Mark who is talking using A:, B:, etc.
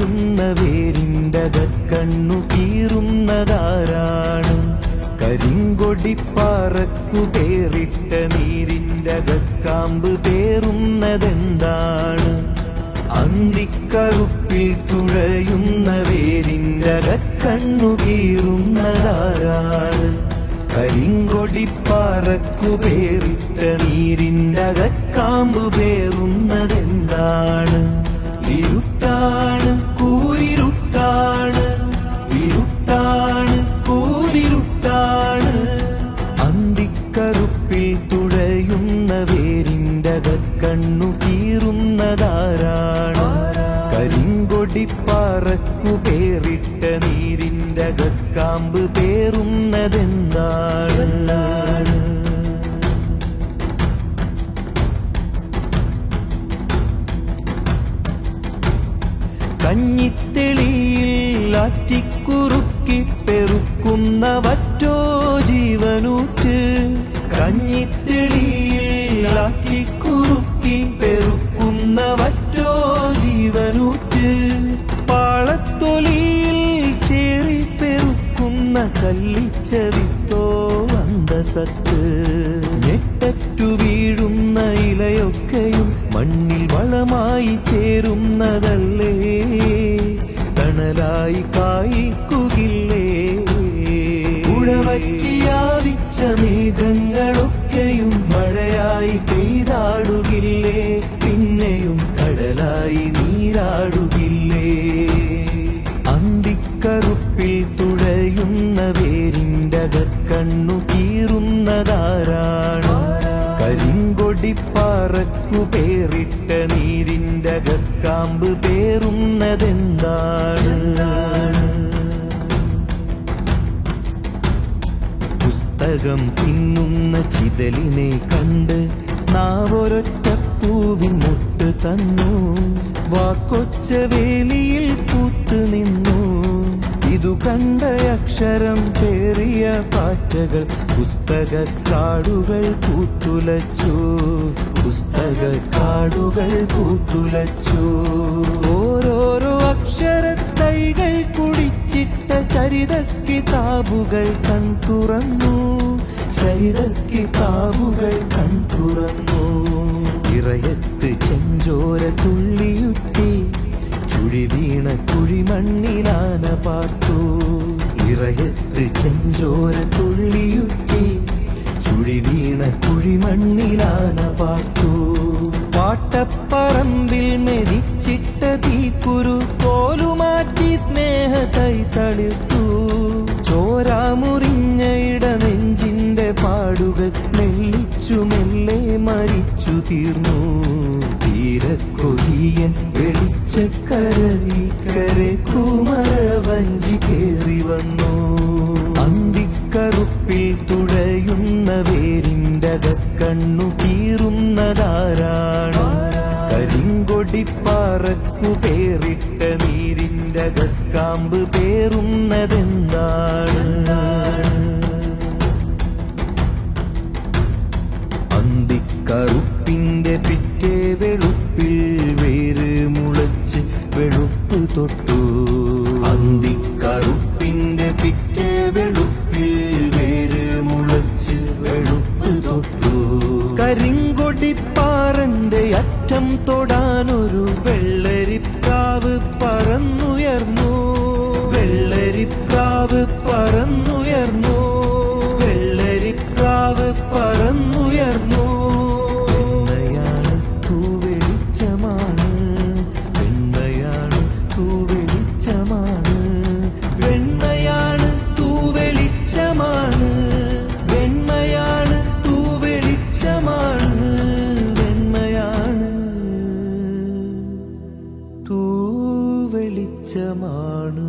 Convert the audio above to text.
A: തുഴയുന്ന വേരിന്റെ കണ്ണു കീറുന്നതാരാണ് കരിങ്കൊടിപ്പാറക്കു പേറിട്ട നീരിന്റെ കാമ്പ് പേറുന്നതെന്താണ്? അന്തിക്കറുപ്പിൽ തുഴയുന്ന വേരിന്റെ കണ്ണു കീറുന്നതാരാണ് കരിങ്കൊടിപ്പാറക്കു പേറിട്ട നീരിന്റെ കാമ്പ് പേറുന്നതെന്താണ്? അന്തിക്കറുപ്പിൽ തുഴയുന്ന വേരിന്റെ കണ്ണു കീറുന്നതാരാണ് കരിങ്കൊടിപ്പാറക്കു പേറിട്ട നീരിന്റെ കാമ്പ് പേറുന്നതെന്താണ്? കഞ്ഞിത്തെളിയിൽ ആറ്റിക്കുറുക്കി പെറുക്കുന്ന വറ്റോ ജീവനൂറ്റ് കഞ്ഞിത്തെളിയിൽ കുറുക്കി പെറുക്കുന്ന വറ്റോ ജീവനൂറ്റ് പാളത്തൊലിയിൽ ചേറി പെറുക്കുന്ന കല്ലിച്ചവിത്തോ അന്തസത്ത് ഉഴവറ്റിയാവിച്ച മേഘങ്ങളൊക്കെയും മഴയായി പെയ്താടുകില്ലേ. പിന്നെയും കടലായി നീരാടുകില്ലേ പുസ്തകം തിന്നുന്ന ചിതലിനെ കണ്ട് നാവൊരൊറ്റ പൂവിൻ മുട്ട് തന്നു. വാക്കൊച്ച വേലിയിൽ പൂത്തു നിന്നു. ഇതു കണ്ട അക്ഷരം പേറിയ പാറ്റകൾ പുസ്തക കാടുകൾ പൂത്തുലച്ചു. പുസ്തക കാടുകൾ പൂത്തുലച്ചു. കുടിച്ചിട്ട ചരിത കിതാബുകൾ കൺ തുറന്നു. ചരിത കിതാബുകൾ കൺ തുറന്നു. ഇറയത്ത് ചെഞ്ചോര തുള്ളിയുറ്റി ചുഴി വീണ കുഴിമണ്ണിലാന പാർത്തു. ഇറയത്ത് ചെഞ്ചോര തുള്ളിയുറ്റി ചുഴി വീണ കുഴിമണ്ണിലാന പാർത്തു. പാട്ടപ്പറമ്പിൽ മെതിച്ചിട്ട തീക്കുരു കോലുമാറ്റി സ്നേഹതൈ തളിർത്തു. ചോരാമുറിഞ്ഞ ഇടനെഞ്ചിന്റെ പാടുകൾ മെല്ലിച്ചു മെല്ലെ മരിച്ചു തീർന്നു. തീരക്കൊതിയൻ വെളിച്ചക്കരയിക്കരെ കുമര വഞ്ചി കേറി വന്നു. അന്തിക്കറുപ്പിൽ തുഴയുന്ന വേരിന്റെ കണ്ണു കീറുന്നതാരാണ് തൊട്ടു. അന്തിക്കറുപ്പിന്റെ പിറ്റേ വെളുപ്പിൽ വേര് മുളച്ച് വെളുപ്പ് തൊട്ടു. കരിങ്കൊടിപ്പാറന്റെ അറ്റം തൊടാനൊരു വെള്ളരിപ്രാവ് പറന്നുയർന്നു. വെള്ളരിപ്രാവ് പറന്നുയർന്നു. വെളിച്ചമാണ്